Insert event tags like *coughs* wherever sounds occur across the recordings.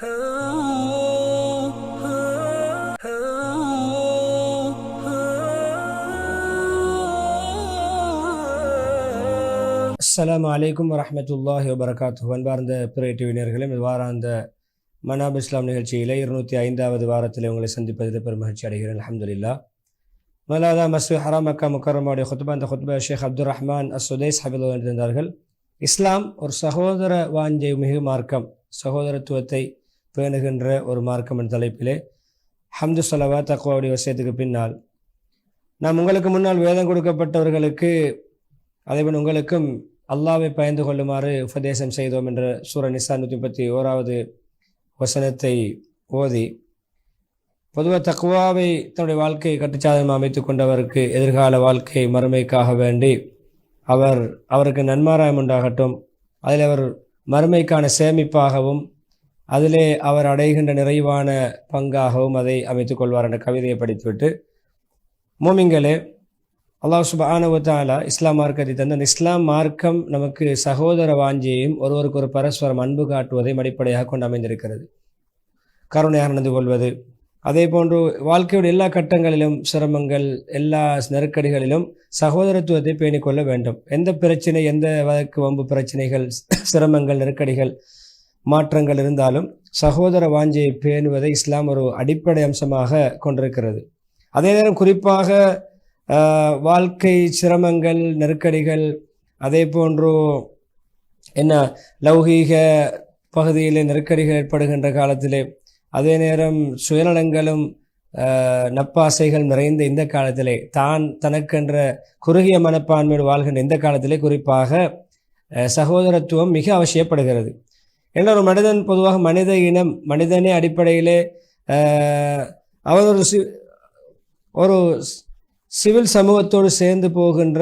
அஸ்ஸலாமு வலைக்கம் வரமத்துல்லாஹி வபரகாத்து அன்பார்ந்த பிறை டிவினர்களே இந்த மனாப் இஸ்லாம் நிகழ்ச்சியில் இருநூற்றி ஐந்தாவது வாரத்தில் உங்களை சந்திப்பதில் பெரும் மகிழ்ச்சி அடைகிறேன். அலமதுல்லா முதலாவதா மஸ்து ஹராம் அக்கா முக்கரமாவுடைய ஹுத்பா அந்த ஹுத்பா ஷேக் அப்துல் ரஹ்மான் அசுதேஸ் ஹபில் இருந்தார்கள். இஸ்லாம் ஒரு சகோதர வாஞ்சை மிகு மார்க்கம். சகோதரத்துவத்தை பேணுகின்ற ஒரு மார்க்கம் என்ற தலைப்பிலே. ஹம்து சலவா தக்குவாவுடைய விஷயத்துக்கு பின்னால். நாம் உங்களுக்கு முன்னால் வேதம் கொடுக்கப்பட்டவர்களுக்கு அதேபோல் உங்களுக்கும் அல்லாவை பயந்து கொள்ளுமாறு உபதேசம் செய்தோம் என்ற சூர நிசா நூற்றி முப்பத்தி ஓராவது வசனத்தை ஓதி பொதுவாக தக்குவாவை தன்னுடைய வாழ்க்கையை கட்டுச்சாதனமாக அமைத்து கொண்டவருக்கு எதிர்கால வாழ்க்கை மறுமைக்காக வேண்டி அவர் அவருக்கு நன்மாராயம் உண்டாகட்டும் அதில் அவர் மறுமைக்கான சேமிப்பாகவும் அதிலே அவர் அடைகின்ற நிறைவான பங்காகவும் அதை அமைத்துக் கொள்வார் என்ற கவிதையை படித்துவிட்டு மோமிங்களே அல்லாஹ் சுபானுவத்தாலா இஸ்லாம் மார்க்கத்தை தந்த அந்த இஸ்லாம் மார்க்கம் நமக்கு சகோதர வாஞ்சியையும் ஒருவருக்கு ஒரு பரஸ்பரம் அன்பு காட்டுவதையும் அடிப்படையாக கொண்டு அமைந்திருக்கிறது. கருணையாக நடந்து கொள்வது. அதே போன்று வாழ்க்கையோட எல்லா கட்டங்களிலும் சிரமங்கள் எல்லா நெருக்கடிகளிலும் சகோதரத்துவத்தை பேணிக்கொள்ள வேண்டும். எந்த பிரச்சனை எந்த வழக்கு வம்பு பிரச்சனைகள் சிரமங்கள் நெருக்கடிகள் மாற்றங்கள் இருந்தாலும் சகோதர வாஞ்சியை பேணுவதை இஸ்லாம் ஒரு அடிப்படை அம்சமாக கொண்டிருக்கிறது. அதே நேரம் குறிப்பாக வாழ்க்கை சிரமங்கள் நெருக்கடிகள் அதே போன்று என்ன லௌகீக பகுதியில் நெருக்கடிகள் ஏற்படுகின்ற காலத்திலே அதே நேரம் சுயநலங்களும் நப்பாசைகள் நிறைந்த இந்த காலத்திலே தான் தனக்கென்ற குறுகிய மனப்பான்மையோடு வாழ்கின்ற இந்த காலத்திலே குறிப்பாக சகோதரத்துவம் மிக அவசியப்படுகிறது. ஏன்னா ஒரு மனிதன் பொதுவாக மனித இனம் மனிதனே அடிப்படையிலே அவர் ஒரு சி ஒரு சிவில் சமூகத்தோடு சேர்ந்து போகின்ற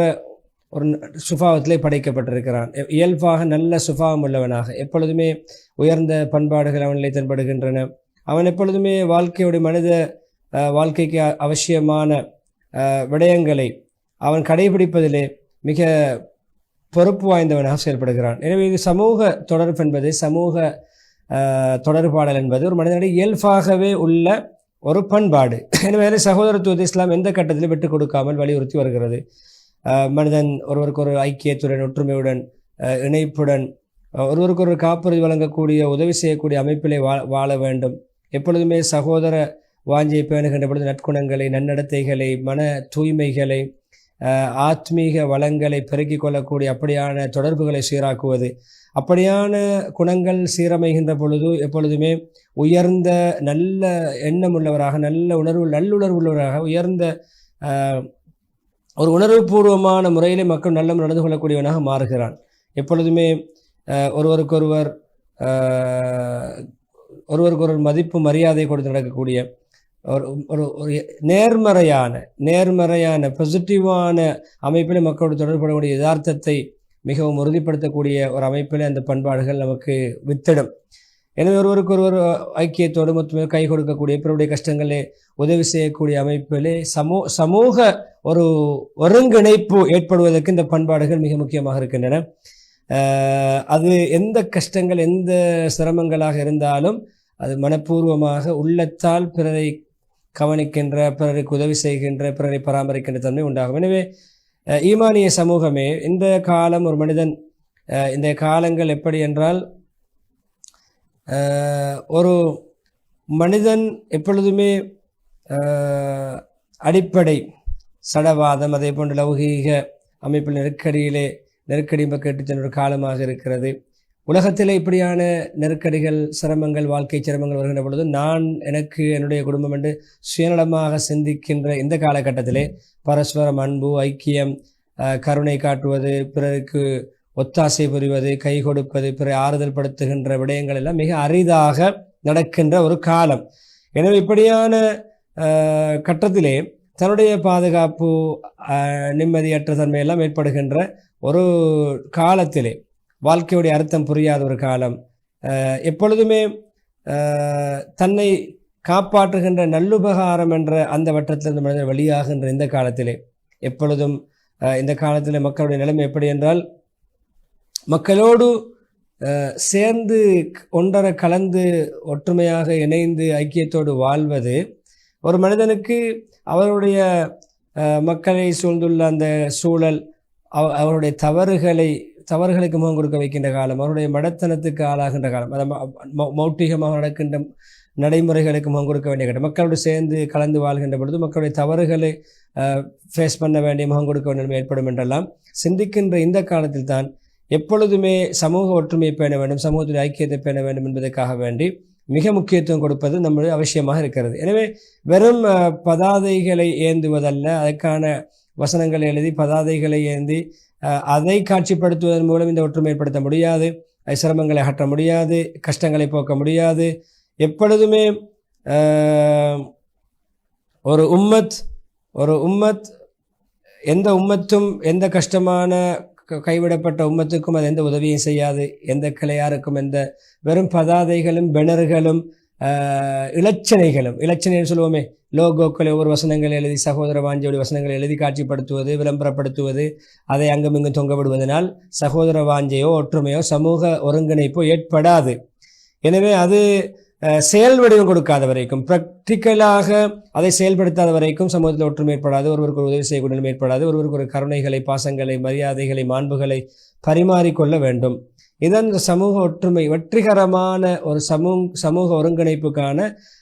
ஒரு சுபாவத்திலே படைக்கப்பட்டிருக்கிறான். இயல்பாக நல்ல சுபாவம் உள்ளவனாக. எப்பொழுதுமே உயர்ந்த பண்பாடுகள் அவனிலே தென்படுகின்றன அவன் எப்பொழுதுமே வாழ்க்கையுடைய மனித வாழ்க்கைக்கு அவசியமான விடயங்களை அவன் கடைபிடிப்பதிலே மிக பொறுப்பு வாய்ந்தவனாக செயல்படுகிறான். எனவே இது சமூக தொடர்பு என்பது சமூக தொடர்பாடல் என்பது ஒரு மனிதனுடைய இயல்பாகவே உள்ள ஒரு பண்பாடு. எனவே சகோதரத்துவத்தை இஸ்லாம் எந்த கட்டத்திலும் விட்டுக் கொடுக்காமல் வலியுறுத்தி வருகிறது. மனிதன் ஒருவருக்கு ஒரு ஐக்கியத்துடன் ஒற்றுமையுடன் இணைப்புடன் ஒருவருக்கு ஒரு காப்புறுதி வழங்கக்கூடிய உதவி செய்யக்கூடிய அமைப்பிலே வா வாழ வேண்டும். எப்பொழுதுமே சகோதர வாஞ்சியை பேணுகின்ற பொழுது நற்குணங்களை நன்னடத்தைகளை மன தூய்மைகளை ஆத்மீக வளங்களை பெருக்கிக் கொள்ளக்கூடிய அப்படியான தொடர்புகளை சீராக்குவது. அப்படியான குணங்கள் சீரமைகின்ற பொழுது எப்பொழுதுமே உயர்ந்த நல்ல எண்ணம் உள்ளவராக நல்ல உணர்வு நல்லுணர்வு உள்ளவராக உயர்ந்த ஒரு உணர்வுபூர்வமான முறையிலே மக்கள் நல்ல நடந்து கொள்ளக்கூடியவனாக மாறுகிறான். எப்பொழுதுமே ஒருவருக்கொருவர் ஒருவருக்கொருவர் மதிப்பு மரியாதை கொடுத்து நடக்கக்கூடிய ஒரு ஒரு ஒரு நேர்மறையான நேர்மறையான பாசிட்டிவான அமைப்பில் மக்களோடு தொடர்புடைய யதார்த்தத்தை மிகவும் உறுதிப்படுத்தக்கூடிய ஒரு அமைப்பில் அந்த பண்பாடுகள் நமக்கு வித்திடும். எனவே ஒருவருக்கு ஒருவர் ஐக்கியத்தோடு மொத்தமே கை கொடுக்கக்கூடிய பிறருடைய கஷ்டங்களே உதவி செய்யக்கூடிய அமைப்பிலே சமூ சமூக ஒரு ஒருங்கிணைப்பு ஏற்படுவதற்கு இந்த பண்பாடுகள் மிக முக்கியமாக இருக்கின்றன. அது எந்த கஷ்டங்கள் எந்த சிரமங்களாக இருந்தாலும் அது மனப்பூர்வமாக உள்ளத்தால் பிறரை கவனிக்கின்ற பிறருக்கு உதவி செய்கின்ற பிறரை பராமரிக்கின்ற தன்மை உண்டாகும். எனவே ஈமானிய சமூகமே இந்த காலம் ஒரு மனிதன் இந்த காலங்கள் எப்படி என்றால் ஒரு மனிதன் எப்பொழுதுமே அடிப்படை சடவாதம் அதே போன்ற லௌகீக அமைப்பில் நெருக்கடியிலே நெருக்கடி கேட்டு ஒரு காலமாக இருக்கிறது. உலகத்தில் இப்படியான நெருக்கடிகள் சிரமங்கள் வாழ்க்கை சிரமங்கள் வருகின்ற பொழுது நான் எனக்கு என்னுடைய குடும்பம் என்று சுயநலமாக சிந்திக்கின்ற இந்த காலகட்டத்திலே பரஸ்பரம் அன்பு ஐக்கியம் கருணை காட்டுவது பிறருக்கு ஒத்தாசை புரிவது கை கொடுப்பது பிற ஆறுதல் படுத்துகின்ற விடயங்கள் எல்லாம் மிக அரிதாக நடக்கின்ற ஒரு காலம். எனவே இப்படியான கட்டத்திலே தன்னுடைய பாதுகாப்பு நிம்மதியற்ற தன்மையெல்லாம் ஏற்படுகின்ற ஒரு காலத்திலே வாழ்க்கையுடைய அர்த்தம் புரியாத ஒரு காலம். எப்பொழுதுமே தன்னை காப்பாற்றுகின்ற நல்லுபகாரம் என்ற அந்த வட்டத்திலிருந்து மனிதர் வெளியாகின்ற இந்த காலத்திலே. எப்பொழுதும் இந்த காலத்தில் மக்களுடைய நிலைமை எப்படி என்றால் மக்களோடு சேர்ந்து ஒன்றரை கலந்து ஒற்றுமையாக இணைந்து ஐக்கியத்தோடு வாழ்வது ஒரு மனிதனுக்கு அவருடைய மக்களை சூழ்ந்துள்ள அந்த சூழல் அவ- அவருடைய தவறுகளை தவறுகளுக்கு முகம் கொடுக்க வைக்கின்ற காலம் அவருடைய மடத்தனத்துக்கு ஆளாகின்ற காலம் அதை ம- மௌட்டிகமாக நடக்கின்ற நடைமுறைகளுக்கு முகம் கொடுக்க வேண்டிய கட்டம் மக்களோடு சேர்ந்து கலந்து வாழ்கின்ற பொழுது மக்களுடைய தவறுகளை ஃபேஸ் பண்ண வேண்டிய முகம் கொடுக்க வேண்டிய ஏற்படும் என்றெல்லாம் சிந்திக்கின்ற இந்த காலத்தில் தான் எப்பொழுதுமே சமூக ஒற்றுமையை பேண வேண்டும் சமூகத்துடைய ஐக்கியத்தை பேண வேண்டும் என்பதற்காக வேண்டி மிக முக்கியத்துவம் கொடுப்பது நம்முடைய அவசியமாக இருக்கிறது. எனவே வெறும் பதாதைகளை ஏந்துவதல்ல அதற்கான வசனங்களை எழுதி பதாதைகளை ஏந்தி அதை காட்சிப்படுத்துவதன் மூலம் இந்த ஒற்றுமை ஏற்படுத்த முடியாது. சிரமங்களை அகற்ற முடியாது. கஷ்டங்களை போக்க முடியாது. எப்பொழுதுமே ஒரு உம்மத் ஒரு உம்மத் எந்த உம்மத்தும் எந்த கஷ்டமான க- கைவிடப்பட்ட உம்மத்துக்கும் அது எந்த உதவியும் செய்யாது. எந்த கிளையாருக்கும் எந்த வெறும் பதாதைகளும் பெணர்களும் இலச்சனைகளும் இலச்சனைன்னு சொல்லுவோமே. லோகோக்களை ஒவ்வொரு வசனங்களை எழுதி சகோதர வாஞ்சியோடைய வசனங்களை எழுதி காட்சிப்படுத்துவது விளம்பரப்படுத்துவது அதை அங்கும் இங்கும் தொங்க விடுவதனால் சகோதர வாஞ்சையோ ஒற்றுமையோ சமூக ஒருங்கிணைப்போ ஏற்படாது. எனவே அது செயல் வடிவம் கொடுக்காத வரைக்கும் ப்ராக்டிக்கலாக அதை செயல்படுத்தாத வரைக்கும் சமூகத்தில் ஒற்றுமை ஏற்படாது ஒருவருக்கு ஒரு உதவி செய்யக்கூடிய ஏற்படாது ஒருவருக்கு ஒரு கருணைகளை பாசங்களை மரியாதைகளை மாண்புகளை பரிமாறிக்கொள்ள வேண்டும். இதன் இந்த சமூக ஒற்றுமை வெற்றிகரமான ஒரு சமூக சமூக ஒருங்கிணைப்புக்கான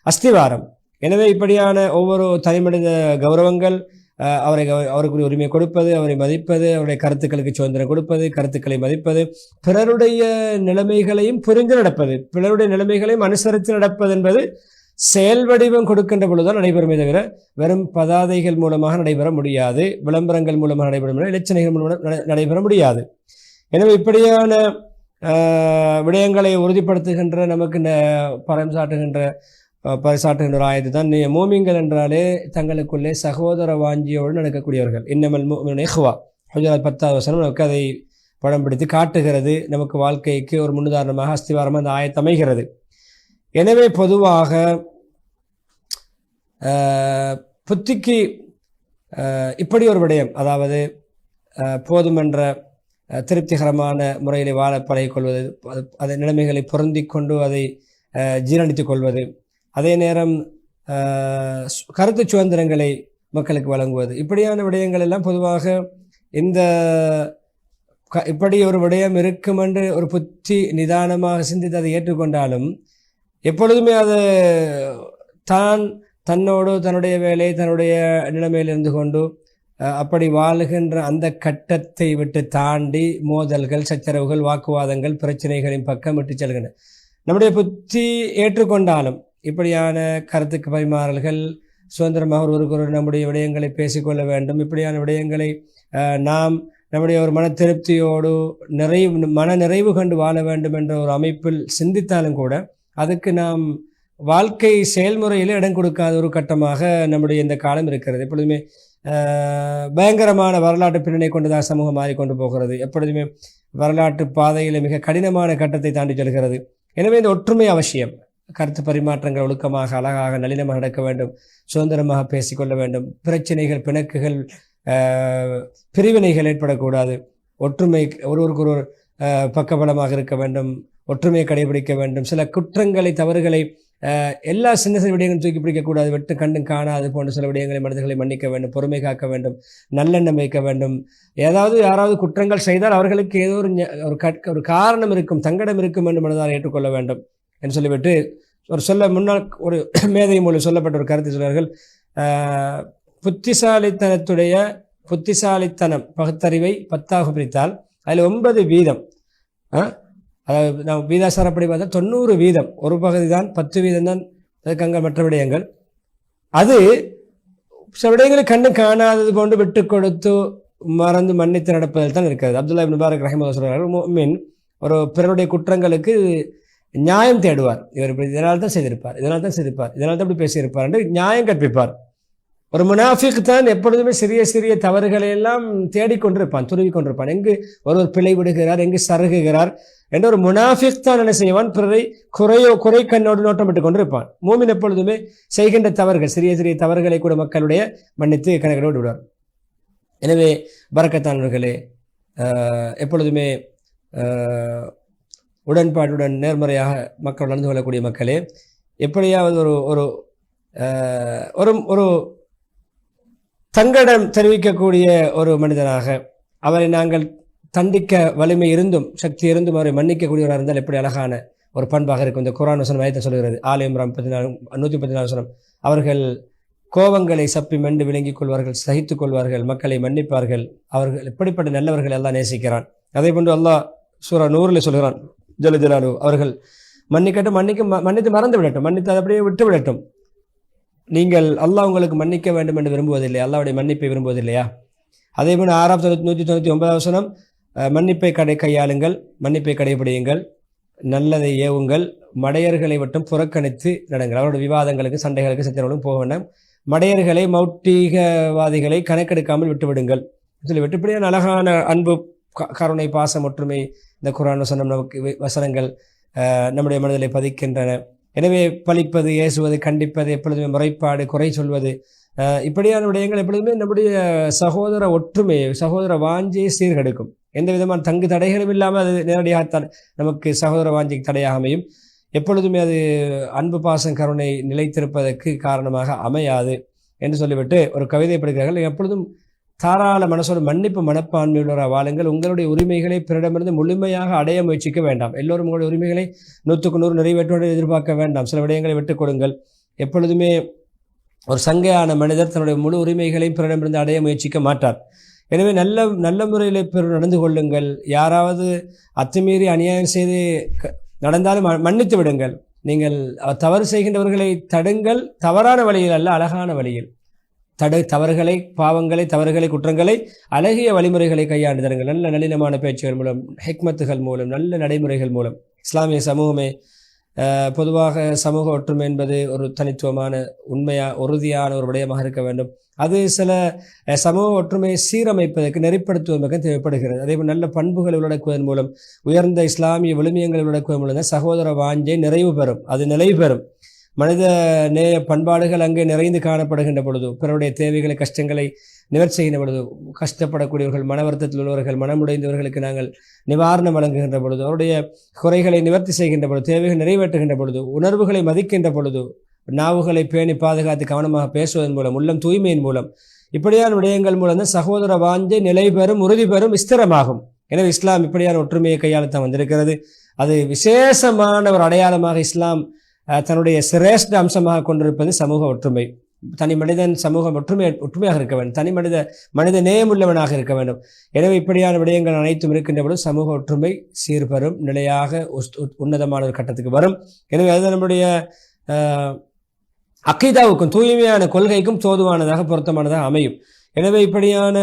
அஸ்திவாரம். எனவே இப்படியான ஒவ்வொரு தனிமனித கௌரவங்கள் அவரை அவருக்கு அவருக்குரிய உரிமை கொடுப்பது அவரை மதிப்பது அவருடைய கருத்துக்களுக்கு சுதந்திரம் கொடுப்பது கருத்துக்களை மதிப்பது பிறருடைய நிலைமைகளையும் புரிந்து நடப்பது பிறருடைய நிலைமைகளையும் அனுசரித்து நடப்பது என்பது செயல் வடிவம் கொடுக்கின்ற பொழுதுதான் நடைபெறுமே தவிர வெறும் பதாதைகள் மூலமாக நடைபெற முடியாது விளம்பரங்கள் மூலமாக நடைபெறும் முடியாது இலச்சனைகள் மூலமாக நடைபெற முடியாது. எனவே இப்படியான விடயங்களை உறுதிப்படுத்துகின்ற நமக்கு இந்த பரம் சாட்டுகின்ற பறைசாட்டுகின்ற ஒரு தான். நீ- மோமிங்கள் என்றாலே தங்களுக்குள்ளே சகோதர வாஞ்சியோடு நடக்கக்கூடியவர்கள். இன்னமல் இஹ்வா. ஹுஜராத் பத்தாவது வசனம் நமக்கு அதை படம் பிடித்து காட்டுகிறது. நமக்கு வாழ்க்கைக்கு ஒரு முன்னுதாரணமாக அஸ்திவாரமாக அந்த ஆயத்து அமைகிறது. எனவே பொதுவாக புத்திக்கு இப்படி ஒரு விடயம் அதாவது போதுமென்ற திருப்திகரமான முறையில் வாழ பழகிக்கொள்வது அது- அதை நிலைமைகளை பொருந்தி கொண்டு அதை ஜீரணித்துக் கொள்வது. அதே நேரம் கருத்து சுதந்திரங்களை மக்களுக்கு வழங்குவது. இப்படியான விடயங்கள் எல்லாம் பொதுவாக இந்த க- இப்படி ஒரு விடயம் இருக்கும் என்று ஒரு புத்தி நிதானமாக சிந்தித்து அதை ஏற்றுக்கொண்டாலும் எப்பொழுதுமே அது தான் தன்னோடு தன்னுடைய வேலை தன்னுடைய நிலைமையில் இருந்து கொண்டு அப்படி வாழுகின்ற அந்த கட்டத்தை விட்டு தாண்டி மோதல்கள் சச்சரவுகள் வாக்குவாதங்கள் பிரச்சனைகளின் பக்கம் விட்டு செல்கின்றன. நம்முடைய புத்தி ஏற்றுக்கொண்டாலும் இப்படியான கருத்துக்கு பரிமாறல்கள் சுதந்திரமாக ஒருவருக்கு ஒரு நம்முடைய விடயங்களை பேசிக்கொள்ள வேண்டும். இப்படியான விடயங்களை நாம் நம்முடைய ஒரு மன திருப்தியோடு நிறைவு மன நிறைவு கண்டு வாழ வேண்டும் என்ற ஒரு அமைப்பில் சிந்தித்தாலும் கூட அதுக்கு நாம் வாழ்க்கை செயல்முறையில் இடம் கொடுக்காத ஒரு கட்டமாக நம்முடைய இந்த காலம் இருக்கிறது. எப்பொழுதுமே பயங்கரமான வரலாற்று பின்னணி கொண்டதாக சமூகம் மாறிக்கொண்டு போகிறது. எப்பொழுதுமே வரலாற்று பாதையில் மிக கடினமான கட்டத்தை தாண்டி செல்கிறது. எனவே இந்த ஒற்றுமை அவசியம். கருத்து பரிமாற்றங்கள் ஒழுக்கமாக அழகாக நளினமாக நடக்க வேண்டும். சுதந்திரமாக பேசிக்கொள்ள வேண்டும். பிரச்சனைகள் பிணக்குகள் பிரிவினைகள் ஏற்படக்கூடாது. ஒற்றுமை ஒருவருக்கு ஒருவர் பக்கபலமாக இருக்க வேண்டும். ஒற்றுமையை கடைபிடிக்க வேண்டும். சில குற்றங்களை தவறுகளை எல்லா சின்ன சின்ன விடயங்களும் தூக்கி பிடிக்கக்கூடாது. வெட்டு கண்டும் காணாது போன்ற சில விடயங்களை மனிதர்களை மன்னிக்க வேண்டும் பொறுமை காக்க வேண்டும் நல்லெண்ணம் வைக்க வேண்டும். ஏதாவது யாராவது குற்றங்கள் செய்தால் அவர்களுக்கு ஏதோ ஒரு ஒரு கட்- ஒரு காரணம் இருக்கும் தங்கடம் இருக்கும் என்று மனதால் ஏற்றுக்கொள்ள வேண்டும் என்று சொல்லிவிட்டு ஒரு சொல்ல முன்னால் ஒரு *coughs* மேதை மூலம் சொல்லப்பட்ட ஒரு கருத்து சொல்வார்கள். புத்திசாலித்தனத்துடைய புத்திசாலித்தனம் பகுத்தறிவை பத்தாக பிரித்தால் அதில் ஒன்பது வீதம். அதாவது அதாவது நாம் வீதாசாரப்படி பார்த்தா தொண்ணூறு வீதம். ஒரு பகுதி தான் பத்து வீதம் தான் அதுக்கங்க மற்ற விடயங்கள். அது சில விடயங்களை கண்ணு காணாதது போன்று விட்டு கொடுத்து மறந்து மன்னித்து நடப்பதில் தான் இருக்கிறது. அப்துல்லா இப்னு முபாரக் ரஹிமது சொல்கிறார்கள் மீன் ஒரு பிறருடைய குற்றங்களுக்கு நியாயம் தேடுவார். இவர் இப்படி இதனால் தான் செய்திருப்பார் இதனால் தான் செய்திருப்பார் இதனால் தான் இப்படி பேசியிருப்பார் என்று நியாயம் கற்பிப்பார். ஒரு முனாஃபிக் தான் எப்பொழுதுமே சிறிய சிறிய தவறுகளை எல்லாம் தேடிக்கொண்டிருப்பான் துருவி கொண்டிருப்பான். எங்கு ஒருவர் பிழை விடுகிறார் எங்கு சருகுகிறார் என்ற ஒரு முனாஃபிக் தான் என்ன செய்வான்? பிறரை குறையோ குறை கண்ணோடு நோட்டமிட்டு கொண்டிருப்பான். மூமின் எப்பொழுதுமே செய்கின்ற தவறுகள் சிறிய சிறிய தவறுகளை கூட மக்களுடைய மன்னித்து கணக்கிலோடு விடுவார். எனவே பரக்கத்தானவர்களே எப்பொழுதுமே உடன்பாட்டுடன் நேர்மறையாக மக்கள் நடந்து கொள்ளக்கூடிய மக்களே எப்படியாவது ஒரு ஒரு ஒரு ஒரு சங்கடம் தெரிவிக்கக்கூடிய ஒரு மனிதனாக அவரை நாங்கள் தண்டிக்க வலிமை இருந்தும் சக்தி இருந்தும் அவரை மன்னிக்கக்கூடியவராக இருந்தால் எப்படி அழகான ஒரு பண்பாக இருக்கும். இந்த குரான் வசனம் வயத்தை சொல்கிறது. ஆலயம் ராம் பதினாலு நூற்றி பதினாலு வசனம். அவர்கள் கோபங்களை சப்பி மெண்டு விளங்கிக் கொள்வார்கள் சகித்துக் கொள்வார்கள் மக்களை மன்னிப்பார்கள். அவர்கள் எப்படிப்பட்ட நல்லவர்கள் எல்லாம் நேசிக்கிறான். அதே போன்று அல்லாஹ் சூரா நூறில் சொல்கிறான் ஜல ஜலாலு அவர்கள் மன்னிக்கட்டும் மன்னிக்க ம- மன்னித்து மறந்து விடட்டும் மன்னித்து அதை அப்படியே விட்டு விடட்டும் நீங்கள் அல்லாஹ் உங்களுக்கு மன்னிக்க வேண்டும் என்று விரும்புவதில்லை அல்லாவுடைய மன்னிப்பை விரும்புவதில்லையா? அதே போல ஆறாம் தொண்ணூற்றி நூற்றி தொண்ணூற்றி ஒன்பதாம் வசனம் மன்னிப்பை கடை கையாளுங்கள் மன்னிப்பை கடைபிடியுங்கள் நல்லதை ஏவுங்கள் மடையர்களை மட்டும் புறக்கணித்து நடங்கள். அவரோட விவாதங்களுக்கு சண்டைகளுக்கு சச்சரவுகளும் போக வேண்டாம். மடையர்களை மௌட்டிகவாதிகளை கணக்கெடுக்காமல் விட்டுவிடுங்கள். சொல்லி விட்டுப்படியான அழகான அன்பு க- கருணை பாசம் ஒற்றுமை இந்த குரான் வசனம் நமக்கு வசனங்கள் நம்முடைய மனதிலே பதிக்கின்றன. எனவே பழிப்பது ஏசுவது கண்டிப்பது எப்பொழுதுமே முறைப்பாடு குறை சொல்வது. இப்படியான விடயங்கள் எப்பொழுதுமே நம்முடைய சகோதர ஒற்றுமை சகோதர வாஞ்சியை சீர்கெடுக்கும். எந்த விதமான தங்கு தடைகளும் இல்லாமல் அது நேரடியாக நமக்கு சகோதர வாஞ்சிக்கு தடையாக அமையும். எப்பொழுதுமே அது அன்பு பாசம் கருணை நிலைத்திருப்பதற்கு காரணமாக அமையாது என்று சொல்லிவிட்டு ஒரு கவிதை படிக்கிறார்கள். எப்பொழுதும் தாராள மனசோட மன்னிப்பு மனப்பான்மையுள்ளவராக வாழுங்கள். உங்களுடைய உரிமைகளை பிறரிடமிருந்து முழுமையாக அடைய முயற்சிக்க வேண்டாம். எல்லோரும் உங்களுடைய உரிமைகளை நூற்றுக்கு நூறு நிறைவேற்றோடு எதிர்பார்க்க வேண்டாம். சில விடயங்களை விட்டுக் கொடுங்கள். எப்பொழுதுமே ஒரு சங்கையான மனிதர் தன்னுடைய முழு உரிமைகளையும் பிறரிடமிருந்து அடைய முயற்சிக்க மாட்டார். எனவே நல்ல நல்ல முறையில் பிறர் நடந்து கொள்ளுங்கள். யாராவது அத்துமீறி அநியாயம் செய்து க- நடந்தாலும் ம- மன்னித்து விடுங்கள். நீங்கள் தவறு செய்கின்றவர்களை தடுங்கள். தவறான வழியில் அல்ல அழகான வழியில். தடு தவறுகளை பாவங்களை தவறுகளை குற்றங்களை அழகிய வழிமுறைகளை கையாண்டுதருங்கள் நல்ல நளினமான பேச்சுகள் மூலம் ஹெக்மத்துகள் மூலம் நல்ல நடைமுறைகள் மூலம். இஸ்லாமிய சமூகமே பொதுவாக சமூக ஒற்றுமை என்பது ஒரு தனித்துவமான உண்மையா உறுதியான ஒரு விடயமாக இருக்க வேண்டும். அது சில சமூக ஒற்றுமையை சீரமைப்பதற்கு நெறிப்படுத்துவதற்கு தேவைப்படுகிறது. அதே போல் நல்ல பண்புகளை உள்ளடக்குவதன் மூலம் உயர்ந்த இஸ்லாமிய விழுமியங்களை உள்ளடக்குவதன் மூலம் சகோதர வாஞ்சை நிறைவு பெறும். அது நிலை பெறும். மனித நேய பண்பாடுகள் அங்கே நிறைந்து காணப்படுகின்ற பொழுது பிறருடைய தேவைகளை கஷ்டங்களை நிவர்த்தி செய்கின்ற பொழுது கஷ்டப்படக்கூடியவர்கள் மன வருத்தத்தில் உள்ளவர்கள் மனமுடைந்தவர்களுக்கு நாங்கள் நிவாரணம் வழங்குகின்ற பொழுது அவருடைய குறைகளை நிவர்த்தி செய்கின்ற பொழுது தேவைகள் நிறைவேற்றுகின்ற பொழுது உணர்வுகளை மதிக்கின்ற பொழுது நாவுகளை பேணி பாதுகாத்து கவனமாக பேசுவதன் மூலம் உள்ளம் தூய்மையின் மூலம் இப்படியான விடயங்கள் மூலம் தான் சகோதர வாஞ்சை நிலை பெறும் உறுதி பெறும் விஸ்திரமாகும் எனவே இஸ்லாம் இப்படியான ஒற்றுமையை கையாளத்தான் வந்திருக்கிறது. அது விசேஷமான ஒரு அடையாளமாக இஸ்லாம் தன்னுடைய சிரேஷ்ட அம்சமாக கொண்டிருப்பது சமூக ஒற்றுமை. தனி மனிதன் சமூகம் ஒற்றுமை ஒற்றுமையாக இருக்க வேண்டும். தனி மனித மனித நேயமுள்ளவனாக இருக்க வேண்டும். எனவே இப்படியான விடயங்கள் அனைத்தும் இருக்கின்ற பொழுது சமூக ஒற்றுமை சீர்பெறும் நிலையாக உஸ்- உன்னதமான ஒரு கட்டத்துக்கு வரும். எனவே அது நம்முடைய அஹ், அக்கீதாவுக்கும் தூய்மையான கொள்கைக்கும் தோதுவானதாக பொருத்தமானதாக அமையும். எனவே இப்படியான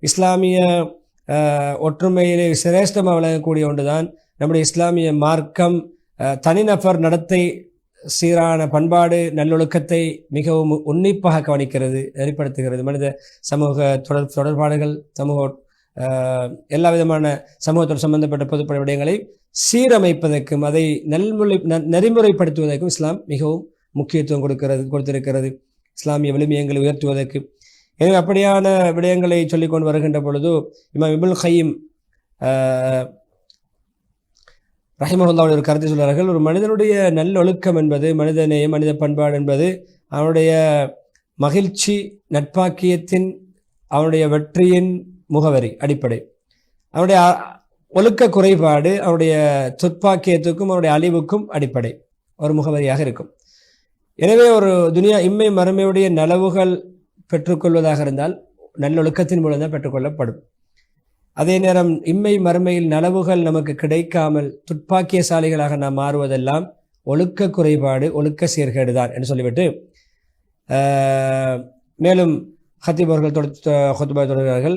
இஸ்லாமிய ஒற்றுமையிலே சிரேஷ்டமாக விளங்கக்கூடிய ஒன்றுதான் நம்முடைய இஸ்லாமிய மார்க்கம் தனிநபர் நடத்தை சீரான பண்பாடு நல்லொழுக்கத்தை மிகவும் உன்னிப்பாக கவனிக்கிறது நெறிப்படுத்துகிறது. மனித சமூக தொடர் தொடர்பாடுகள் சமூக எல்லா விதமான சமூகத்தோடு சம்பந்தப்பட்ட பொதுப்பட விடயங்களை சீரமைப்பதற்கும் அதை நல்முறை நெறிமுறைப்படுத்துவதற்கும் இஸ்லாம் மிகவும் முக்கியத்துவம் கொடுக்கிறது கொடுத்திருக்கிறது. இஸ்லாமிய விளிமையங்களை உயர்த்துவதற்கு. எனவே அப்படியான விடயங்களை சொல்லிக்கொண்டு வருகின்ற பொழுது இமாம் இபுல் ஹயீம் ரஹிமஹுல்லாவுடைய ஒரு கருத்தை சொல்கிறார்கள் ஒரு மனிதனுடைய நல்லொழுக்கம் என்பது மனிதநேயம் மனித பண்பாடு என்பது அவனுடைய மகிழ்ச்சி நட்பாக்கியத்தின் அவனுடைய வெற்றியின் முகவரி அடிப்படை. அவனுடைய ஒழுக்க குறைபாடு அவனுடைய துப்பாக்கியத்துக்கும் அவனுடைய அழிவுக்கும் அடிப்படை. ஒரு முகவரியாக இருக்கும். எனவே ஒரு துனியா இம்மை மறுமையுடைய நலவுகள் பெற்றுக்கொள்வதாக இருந்தால் நல்லொழுக்கத்தின் மூலம் தான் பெற்றுக்கொள்ளப்படும். அதே நேரம் இம்மை மறுமையில் நலவுகள் நமக்கு கிடைக்காமல் துட்பாக்கியசாலிகளாக நாம் மாறுவதெல்லாம் ஒழுக்க குறைபாடு ஒழுக்க சீர்கேடு தான் என்று சொல்லிவிட்டு மேலும் ஹத்தீப் அவர்கள் ஹொத்துபா தொடர்கிறார்கள்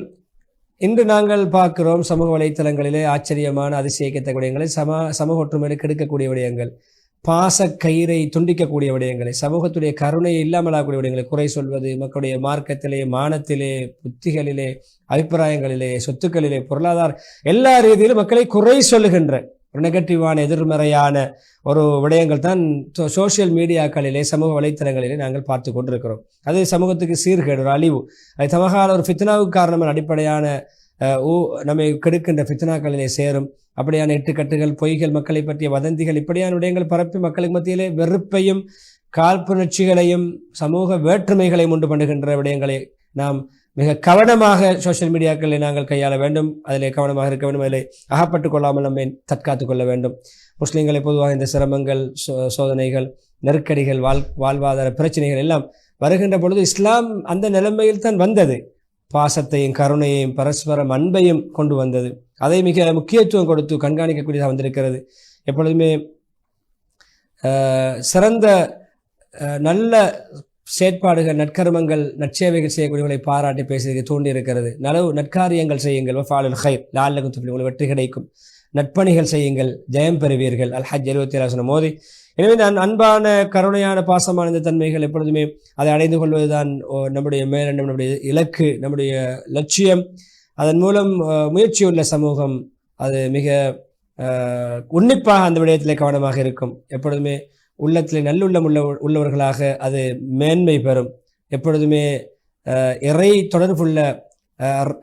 இன்று நாங்கள் பார்க்கிறோம் சமூக வலைத்தளங்களிலே ஆச்சரியமான அதிசயிக்கத்தக்க விடயங்களை சம சமூக ஒற்றுமையில் கெடுக்கக்கூடிய விடயங்கள். பாச கயிறை துண்டிக்கக்கூடிய விடயங்களை சமூகத்துடைய கருணையை இல்லாமலாகக்கூடிய விடயங்களை குறை சொல்வது மக்களுடைய மார்க்கத்திலே மானத்திலே புத்திகளிலே அபிப்பிராயங்களிலே சொத்துக்களிலே பொருளாதார எல்லா ரீதியிலும் மக்களை குறை சொல்லுகின்ற ஒரு நெகட்டிவான எதிர்மறையான ஒரு விடயங்கள் தான் சோ- சோஷியல் மீடியாக்களிலே சமூக வலைத்தளங்களிலே நாங்கள் பார்த்து கொண்டிருக்கிறோம். அது சமூகத்துக்கு சீர்கேடு ஒரு அழிவு. அது சமகால ஒரு ஃபித்னாவுக்கு காரணமான அடிப்படையான அஹ், ஊ நம்மை கெடுக்கின்ற ஃபித்னாக்களிலே சேரும். அப்படியான எட்டுக்கட்டுகள் பொய்கள் மக்களை பற்றிய வதந்திகள் இப்படியான விடயங்கள் பரப்பி மக்களுக்கு மத்தியிலே வெறுப்பையும் காழ்ப்புணர்ச்சிகளையும் சமூக வேற்றுமைகளையும் உண்டு பண்ணுகின்ற விடயங்களை நாம் மிக கவனமாக சோஷியல் மீடியாக்களை நாங்கள் கையாள வேண்டும். அதிலே கவனமாக இருக்க வேண்டும். அதிலே அகப்பட்டுக் கொள்ளாமல் நம்மை தற்காத்துக் கொள்ள வேண்டும். முஸ்லீம்களை பொதுவாக இந்த சிரமங்கள் சோ- சோதனைகள் நெருக்கடிகள் வாழ் வாழ்வாதார பிரச்சனைகள் எல்லாம் வருகின்ற பொழுது இஸ்லாம் அந்த நிலைமையில் தான் வந்தது. பாசத்தையும் கருணையையும் பரஸ்பரம் அன்பையும் கொண்டு வந்தது. அதை மிக முக்கியத்துவம் கொடுத்து கண்காணிக்கக்கூடியதாக வந்திருக்கிறது. எப்பொழுதுமே சிறந்த நல்ல செயற்பாடுகள் நற்கர்மங்கள் நற்சேவைகள் செய்யக்கூடியவர்களை பாராட்டி பேசுவதற்கு தூண்டி இருக்கிறது நலவு நற்காரியங்கள் செய்யுங்கள். வஃபாலுல் ஹைர் லால்லகும் உங்களுக்கு வெற்றி கிடைக்கும். நட்பணிகள் செய்யுங்கள். ஜெயம் பெறுவீர்கள். அல் ஹஜ் எழுபத்தி ஏழாசனம் மோதி எனவே நான் அன்பான கருணையான பாசமான இந்த தன்மைகள் எப்பொழுதுமே அதை அடைந்து கொள்வதுதான் ஓ, நம்முடைய மேலெண்ணம் நம்முடைய இலக்கு நம்முடைய லட்சியம். அதன் மூலம் முயற்சியுள்ள சமூகம் அது மிக உன்னிப்பாக அந்த விடயத்திலே கவனமாக இருக்கும். எப்பொழுதுமே உள்ளத்தில் நல்லுள்ளம் உள்ள உள்ளவர்களாக அது மேன்மை பெறும். எப்பொழுதுமே இறை தொடர்புள்ள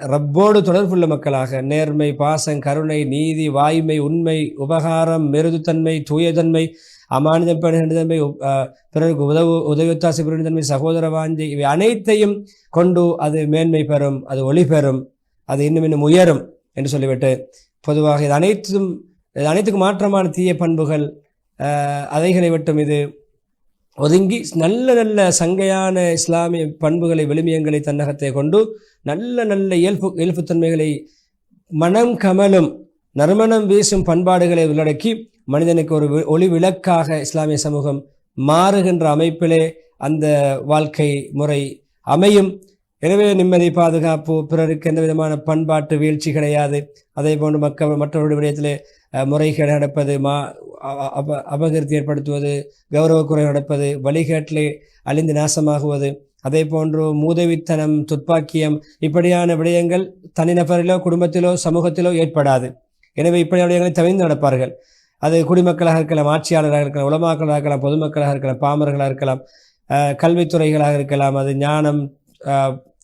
ரப்போடு தொடர்புள்ள மக்களாக நேர்மை பாசம் கருணை நீதி வாய்மை உண்மை உபகாரம் மெருதுத்தன்மை தூயதன்மை அமானிதம் தன்மை பிறருக்கு உதவு உதவித்தாசி தன்மை சகோதர வாஞ்சை இவை அனைத்தையும் கொண்டு அது மேன்மை பெறும் அது ஒளி பெறும் அது இன்னும் இன்னும் உயரும் என்று சொல்லிவிட்டு பொதுவாக இது அனைத்தும் இது அனைத்துக்கும் மாற்றமான தீய பண்புகள் அதைகளை விட்டும் இது ஒதுங்கி நல்ல நல்ல சங்கையான இஸ்லாமிய பண்புகளை விளிமியங்களை தன்னகத்தை கொண்டு நல்ல நல்ல இயல்பு இயல்புத்தன்மைகளை மனம் கமலும் நறுமணம் வீசும் பண்பாடுகளை உள்ளடக்கி மனிதனுக்கு ஒரு ஒளி விளக்காக இஸ்லாமிய சமூகம் மாறுகின்ற அமைப்பிலே அந்த வாழ்க்கை முறை அமையும். எனவே நிம்மதி பாதுகாப்பு பிறருக்கு எந்த விதமான பண்பாட்டு வீழ்ச்சி கிடையாது. அதே போன்று மக்கள் மற்றவருடைய விடயத்திலே முறைகள் முறைகேடு நடப்பது மா அப அபகீர்த்தி ஏற்படுத்துவது கௌரவக்குறை நடப்பது வழிகேட்டிலே அழிந்து நாசமாகுவது அதே போன்று மூதவித்தனம் துப்பாக்கியம் இப்படியான விடயங்கள் தனிநபரிலோ குடும்பத்திலோ சமூகத்திலோ ஏற்படாது. எனவே இப்படியான விடயங்களை தவிர்த்து நடப்பார்கள். அது குடிமக்களாக இருக்கலாம் ஆட்சியாளராக இருக்கலாம் உலமாக்களாக இருக்கலாம் பொதுமக்களாக இருக்கலாம் பாமர்களாக இருக்கலாம் கல்வித்துறைகளாக இருக்கலாம் அது ஞானம்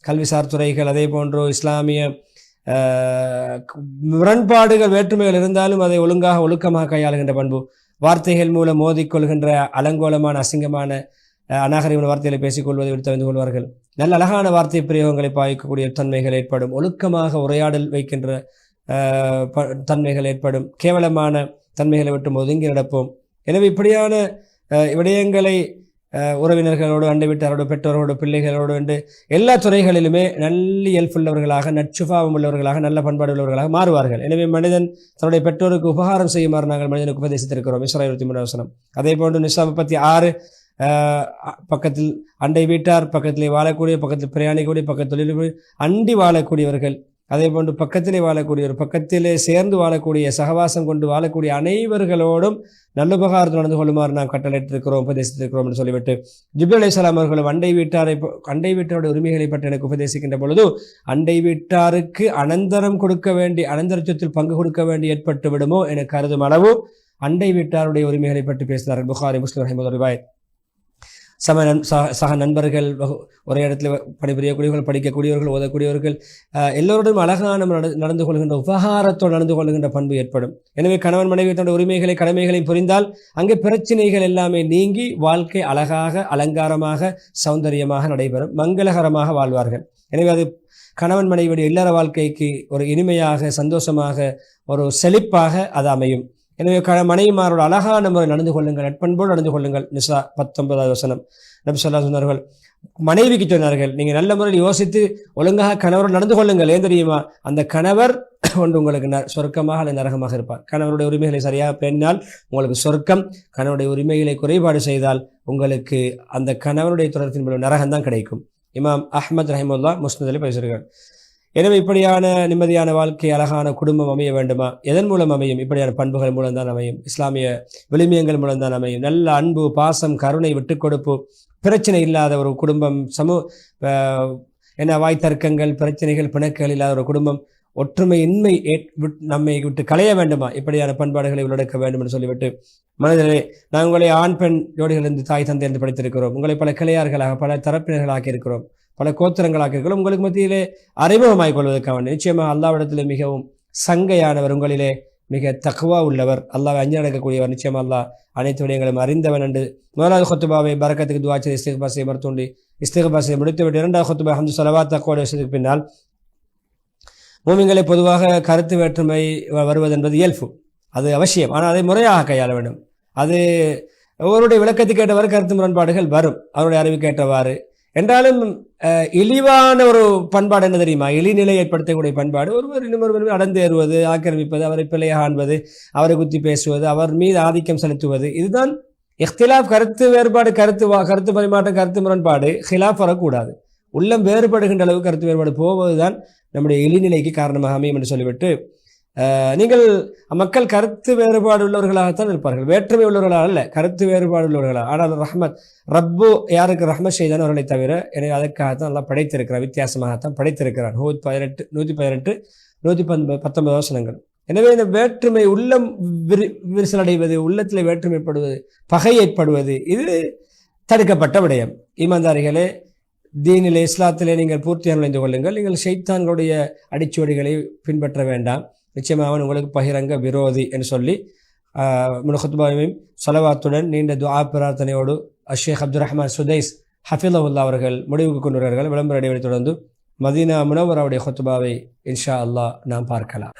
கல்விசார் துறைகள் அதே போன்று இஸ்லாமிய முரண்பாடுகள் வேற்றுமைகள் இருந்தாலும் அதை ஒழுங்காக ஒழுக்கமாக கையாளுகின்ற பண்பு. வார்த்தைகள் மூலம் மோதிக்கொள்கின்ற அலங்கோலமான அசிங்கமான அநாகரிகமான வார்த்தைகளை பேசிக்கொள்வதை விட்டு தெரிந்து கொள்வார்கள். நல்ல அழகான வார்த்தை பிரயோகங்களை பாய்க்கக்கூடிய தன்மைகள் ஏற்படும். ஒழுக்கமாக உரையாடல் வைக்கின்ற ப- தன்மைகள் ஏற்படும். கேவலமான தன்மைகளை விட்டு ஒதுங்கி நடப்போம். எனவே இப்படியான விடயங்களை உறவினர்களோடு அண்டை வீட்டாரோடு பெற்றோரோடு பிள்ளைகளோடு என்று எல்லா துறைகளிலுமே நல்ல இயல்புள்ளவர்களாக நச்சுபாவம் உள்ளவர்களாக நல்ல பண்பாடு உள்ளவர்களாக மாறுவார்கள். எனவே மனிதன் தன்னுடைய பெற்றோருக்கு உபகாரம் செய்யுமாறு நாங்கள் மனிதனுக்கு உபதேசித்திருக்கிறோம். இஸ்ரா இருபத்தி மூணு வசனம் அதே போன்று நிசா முப்பத்தி ஆறு பக்கத்தில் அண்டை வீட்டார் பக்கத்திலே வாழக்கூடிய பக்கத்தில் பிரயாணிக்கூடிய பக்கத்தில் தொழில் அண்டி வாழக்கூடியவர்கள் அதே போன்று பக்கத்திலே வாழக்கூடியவர் பக்கத்திலே சேர்ந்து வாழக்கூடிய சகவாசம் கொண்டு வாழக்கூடிய அனைவர்களோடும் நல்லுபகாரத்தில் நடந்து கொள்ளுமாறு நாம் கட்டளையிட்டிருக்கிறோம் உபதேசித்திருக்கிறோம் என்று சொல்லிவிட்டு ஜிப்ரல் அலிஸ்லாம் அவர்களும் அண்டை வீட்டாரை அண்டை வீட்டாருடைய உரிமைகளை பற்றி எனக்கு உபதேசிக்கின்ற பொழுது அண்டை வீட்டாருக்கு அனந்தரம் கொடுக்க வேண்டி அனந்தரத்துவத்தில் பங்கு கொடுக்க வேண்டி ஏற்பட்டு விடுமோ என கருதும் அளவு அண்டை வீட்டாருடைய உரிமைகளை பற்றி பேசினார்கள். புகாரி முஸ்லிம் ரஹிமது ரூபாய் சம நண் சக சக நண்பர்கள் வகு- ஒரே இடத்துல பணிபுரியக்கூடியவர்கள் படிக்கக்கூடியவர்கள் ஓதக்கூடியவர்கள் அஹ், எல்லோருடன் அழகான நடந்து நடந்து கொள்கின்ற உபகாரத்தோடு நடந்து கொள்கின்ற பண்பு ஏற்படும். எனவே கணவன் மனைவி தன்னுடைய உரிமைகளை கடமைகளை புரிந்தால் அங்கே பிரச்சனைகள் எல்லாமே நீங்கி வாழ்க்கை அழகாக அலங்காரமாக சௌந்தரியமாக நடைபெறும். மங்களகரமாக வாழ்வார்கள். எனவே அது கணவன் மனைவியுடைய இல்லற வாழ்க்கைக்கு ஒரு இனிமையாக சந்தோஷமாக ஒரு செழிப்பாக அது அமையும். எனவே க மனைவிமாரோட அழகான முறை நடந்து கொள்ளுங்கள் நட்பண்போடு நடந்து கொள்ளுங்கள். நிசா பத்தொன்பதாவது வசனம். நபி சொல்லா சொன்னார்கள் மனைவிக்கு சொன்னார்கள் நீங்கள் நல்ல முறையில் யோசித்து ஒழுங்காக கணவரோடு நடந்து கொள்ளுங்கள். ஏன் தெரியுமா? அந்த கணவர் *clears throat* ஒன்று உங்களுக்கு ந- சொர்க்கமாக அல்லது நரகமாக இருப்பார். கணவருடைய உரிமைகளை சரியாக பேணினால் உங்களுக்கு சொர்க்கம் கணவருடைய உரிமைகளை குறைபாடு செய்தால் உங்களுக்கு அந்த கணவனுடைய தொடர்பின் மூலம் நரகம் தான் கிடைக்கும். இமாம் அஹமத் ரஹிமுல்லா முஸ்னதில் பேசுகிறார்கள் எனவே இப்படியான நிம்மதியான வாழ்க்கை அழகான குடும்பம் அமைய வேண்டுமா? எதன் மூலம் அமையும்? இப்படியான பண்புகள் மூலம் தான் அமையும். இஸ்லாமிய விளிமியங்கள் மூலம் தான் அமையும். நல்ல அன்பு பாசம் கருணை விட்டுக்கொடுப்பு பிரச்சனை இல்லாத ஒரு குடும்பம் சமூ என்ன வாய் தர்க்கங்கள் பிரச்சனைகள் பிணக்குகள் இல்லாத ஒரு குடும்பம் ஒற்றுமை இன்மை ஏற்- விட்- நம்மை விட்டு களைய வேண்டுமா? இப்படியான பண்பாடுகளை உள்ளடக்க வேண்டும் என்று சொல்லிவிட்டு மனதிலே நான் உங்களை ஆண் பெண் ஜோடிகளிலிருந்து தாய் தந்தை என்று படித்திருக்கிறோம். உங்களை பல கிளையார்களாக பல தரப்பினர்களாக இருக்கிறோம். பல கோத்திரங்களாக உங்களுக்கு மத்தியிலே அறிமுகமாய் கொள்வதற்காக நிச்சயமாக அல்லாவிடத்தில் மிகவும் சங்கையானவர் உங்களிலே மிக தக்குவா உள்ளவர். அல்லாஹ் அஞ்சு நடக்கக்கூடியவர். நிச்சயம் அல்லாஹ் அனைத்து விடயங்களும் அறிந்தவன் என்று. முதலாவது கொத்துபாவை பரக்கத்துக்கு துவா செய்து இஸ்திகபா செய்ய மறுத்தோண்டி. இஸ்திகபா செய்ய முடித்துவிட்டு இரண்டாவது கொத்துபா ஹம்து சலவா தக்கோட விஷயத்துக்கு பின்னால். மூமிங்களை பொதுவாக கருத்து வேற்றுமை வ- வருவது என்பது இயல்பு. அது அவசியம். ஆனால் அதை முறையாக கையாள வேண்டும். அது அவருடைய விளக்கத்துக்கு ஏற்றவாறு கருத்து முரண்பாடுகள் வரும். அவருடைய அறிவுக்கு ஏற்றவாறு என்றாலும் இழிவான ஒரு பண்பாடு என்ன தெரியுமா? இழிநிலை ஏற்படுத்தக்கூடிய பண்பாடு. ஒருவர் இன்னொருவர் அடந்தேறுவது ஆக்கிரமிப்பது அவரை பிள்ளையாக காண்பது அவரை குத்தி பேசுவது அவர் மீது ஆதிக்கம் செலுத்துவது இதுதான் இஃப்திலாப் கருத்து வேறுபாடு கருத்து வா- கருத்து பரிமாற்றம் கருத்து முரண்பாடு. ஹிலாப் வரக்கூடாது. உள்ளம் வேறுபடுகின்ற அளவு கருத்து வேறுபாடு போவதுதான் நம்முடைய இழிநிலைக்கு காரணமாக அமையும் என்று சொல்லிவிட்டு நீங்கள் மக்கள் கருத்து வேறுபாடு உள்ளவர்களாகத்தான் இருப்பார்கள். வேற்றுமை உள்ளவர்களாக அல்ல கருத்து வேறுபாடு உள்ளவர்களாக ஆனால் ரஹ்மத் ரப்பு யாருக்கு ரஹ்மத் செய்தான் அவர்களை தவிர எனவே அதற்காகத்தான் நல்லா படைத்திருக்கிறார் வித்தியாசமாகத்தான் படைத்திருக்கிறார். நூற்றி பதினெட்டு நூற்றி பதினெட்டு நூற்றி பந்த பத்தொன்பது வசனங்கள். எனவே இந்த வேற்றுமை உள்ளம் விரி விரிசலடைவது உள்ளத்தில் வேற்றுமைப்படுவது பகை ஏற்படுவது இது தடுக்கப்பட்ட விடயம். ஈமான்தாரிகளே தீனிலே இஸ்லாத்திலே நீங்கள் பூர்த்தியாக நுழைந்து கொள்ளுங்கள். நீங்கள் ஷைத்தான்களுடைய அடிச்சுவடிகளை பின்பற்ற வேண்டாம். நிச்சயமாக அவன் உங்களுக்கு பகிரங்க விரோதி என்று சொல்லி முனஹத்துபாவையும் சலவாத்துடன் நீண்ட துஆ பிரார்த்தனையோடு அஷேக் அப்துல் ரஹ்மான் சுதைஸ் ஹஃபிலவுல்லா அவர்கள் முடிவுக்கு கொண்டு வருகிறார்கள். விளம்பர இடைவெளி தொடர்ந்து மதீனா முனவராவுடைய ஹொத்துபாவை இன்ஷா அல்லாஹ் நாம் பார்க்கலாம்.